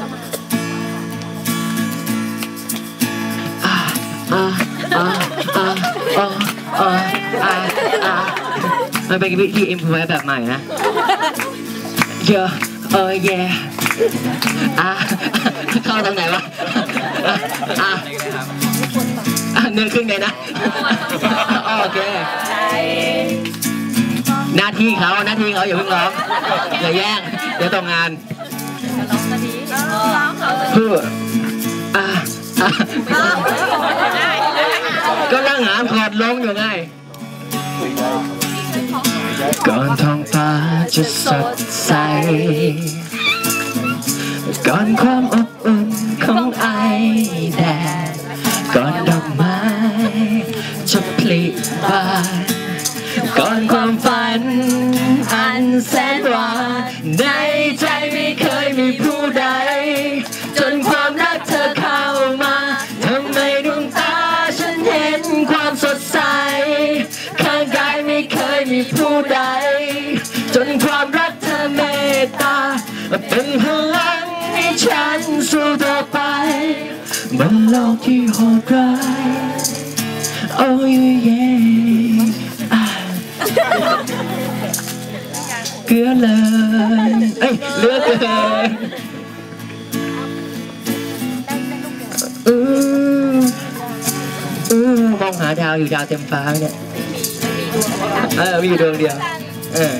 จะมามันเป็นวิธีอิมพไว้แบบใหม่นะเยอะเออแย่อะเข้าทางไหนวะอะเนื้อขึ้นไงนะโอเคหน้าที่เขาหน้าที่เขาอย่าเพิ่งร้องอย่าแย่งเดี๋ยวตกงานร้องก็ดี อะอะก็นั่งหาคอร์ดลงอยู่ไงก่อนท้องฟ้าจะสดใส ก่อนความอบอุ่นของไอแดด ก่อนดอกไม้จะผลิบานก่อนความฝัน อันแสนหวานในใจไม่เคยมีผู้ ผู้ใด จนความรักเธอเมตตา เป็นพลังให้ฉันสู้ต่อไปบนโลกที่โหดร้ายโอ้ยเย่อะเกลือเลย เอ้ยเลือเกินอืออือมองหาดาวอยู่ดาวเต็มฟ้าเนี่ย เออมีอยู่ดวงเดียว เออ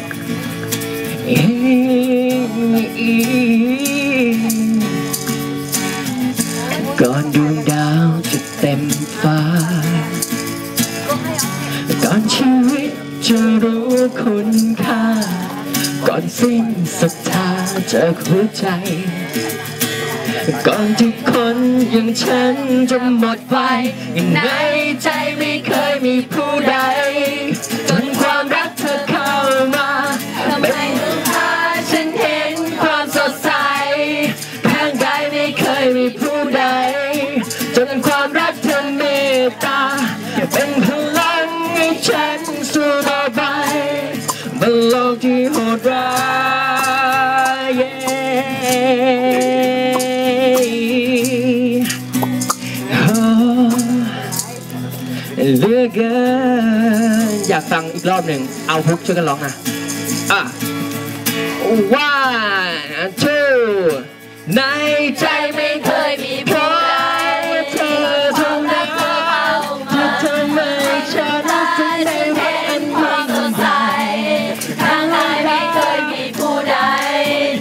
ก่อนดวงดาวจะเต็มฟ้า ก่อนชีวิตจะรู้คุณค่า ก่อนสิ้นศรัทธาจากหัวใจ ก่อนทุกคนอย่างฉันจะหมดไปในใจไม่เคยมีผู้ใด ใดจนความรักเธอเมตตาเป็นพลังให้ฉันสู้ต่อไปบนโลกที่โหดร้ายเหลือเกินอยากฟังอีกรอบหนึ่งเอาพุกช่วยกันร้องนะอะ one two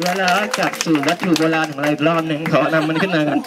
แล้วเรากลับสู่วัตถุโบราณของเราอีกรอบหนึ่งขอนำมันขึ้นมากัน